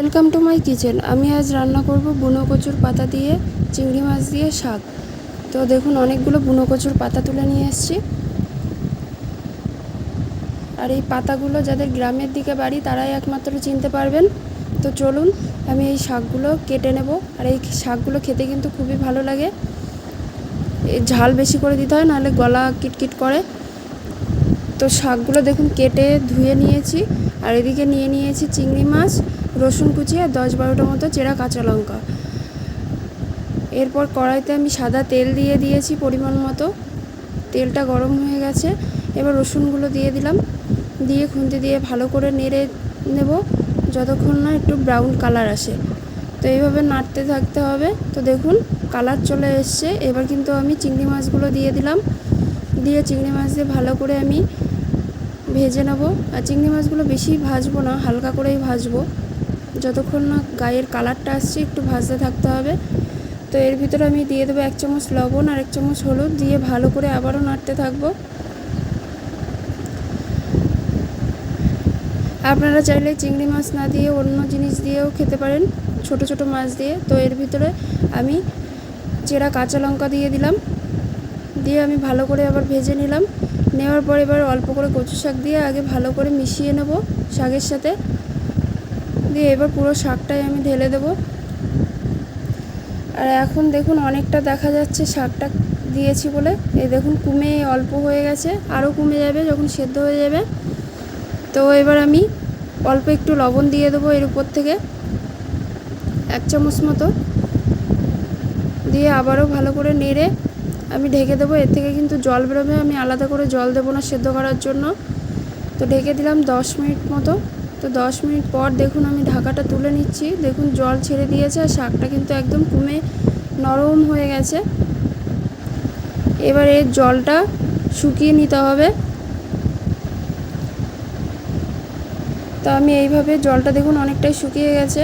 Welcome to my kitchen আমি আজ রান্না করব বুনো কচুর পাতা দিয়ে চিংড়ি মাছ দিয়ে শাক। তো দেখুন, অনেকগুলো বুনো কচুর পাতা তুলে নিয়ে এসেছি। আর এই পাতাগুলো যাদের গ্রামের দিকে বাড়ি, তারাই একমাত্র চিনতে পারবেন। তো চলুন, আমি এই শাকগুলো কেটে নেব। আর এই শাকগুলো খেতে কিন্তু খুবই ভালো লাগে। ঝাল বেশি করে দিতে হয়, নাহলে গলা কিটকিট করে। তো শাকগুলো দেখুন, কেটে ধুয়ে নিয়েছি। আর এদিকে নিয়ে নিয়েছি চিংড়ি মাছ। রসুন কুচি আর দশ বারোটা মতো চেরা কাঁচা লঙ্কা। এরপর কড়াইতে আমি সাদা তেল দিয়ে দিয়েছি পরিমাণ মতো। তেলটা গরম হয়ে গেছে। এবার রসুনগুলো দিয়ে দিলাম। দিয়ে খুন্তি দিয়ে ভালো করে নেড়ে নেব। যতক্ষণ না একটু ব্রাউন কালার আসে। তো এইভাবে নাড়তে থাকতে হবে। তো দেখুন, কালার চলে এসছে। এবার কিন্তু আমি চিংড়ি মাছগুলো দিয়ে দিলাম। দিয়ে চিংড়ি মাছ দিয়ে ভালো করে আমি ভেজে নেব। আর চিংড়ি মাছগুলো বেশি ভাজবো না, হালকা করেই ভাজবো। যতক্ষণ না গায়ের কালারটা আসছে, একটু ভাজতে থাকতে হবে। তো এর ভিতরে আমি দিয়ে দেবো এক চামচ লবণ আর এক চামচ হলুদ দিয়ে ভালো করে আবারও নাড়তে থাকব। আপনারা চাইলে চিংড়ি মাছ না দিয়ে অন্য জিনিস দিয়েও খেতে পারেন, ছোট ছোট মাছ দিয়ে। তো এর ভিতরে আমি চেরা কাঁচা লঙ্কা দিয়ে দিলাম। দিয়ে আমি ভালো করে আবার ভেজে নিলাম। নেওয়ার পর এবার অল্প করে কচু শাক দিয়ে আগে ভালো করে মিশিয়ে নেব শাকের সাথে। দিয়ে এবার পুরো শাকটাই আমি ঢেলে দেব। আর এখন দেখুন অনেকটা দেখা যাচ্ছে শাকটা দিয়েছি বলে। এই দেখুন কুমে অল্প হয়ে গেছে, আরও কমে যাবে যখন সেদ্ধ হয়ে যাবে। তো এবার আমি অল্প একটু লবণ দিয়ে দেবো এর উপর থেকে, এক চামচ মতো। দিয়ে আবারও ভালো করে নেড়ে আমি ঢেকে দেবো। এর থেকে কিন্তু জল বেরোবে, আমি আলাদা করে জল দেবো না সেদ্ধ করার জন্য। তো ঢেকে দিলাম দশ মিনিট মতো। তো দশ মিনিট পর দেখুন আমি ঢাকাটা তুলে নিচ্ছি। দেখুন জল ছেড়ে দিয়েছে আর শাকটা কিন্তু একদম কমে নরম হয়ে গেছে। এবার এর জলটা শুকিয়ে নিতে হবে। তো আমি এইভাবে জলটা দেখুন অনেকটাই শুকিয়ে গেছে।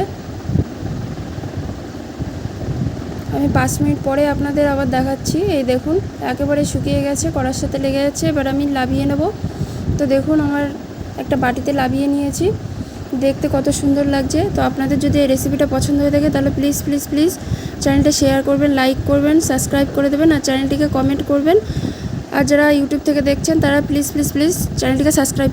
আমি পাঁচ মিনিট পরে আপনাদের আবার দেখাচ্ছি। এই দেখুন, একেবারে শুকিয়ে গেছে, কড়ার সাথে লেগে যাচ্ছে এবার আমি লাভিয়ে নেব। তো দেখুন আমার একটা বাটিতে লাভিয়ে নিয়েছি। দেখতে কত সুন্দর লাগছে। তো আপনাদের যদি এই রেসিপিটা পছন্দ হয়ে থাকে, তাহলে প্লিজ প্লিজ প্লিজ চ্যানেলটা শেয়ার করবেন লাইক করবেন সাবস্ক্রাইব করে দেবেন আর চ্যানেলটিকে কমেন্ট করবেন। আর যারা ইউটিউব থেকে দেখছেন, তারা প্লিজ প্লিজ প্লিজ চ্যানেলটিকে সাবস্ক্রাইব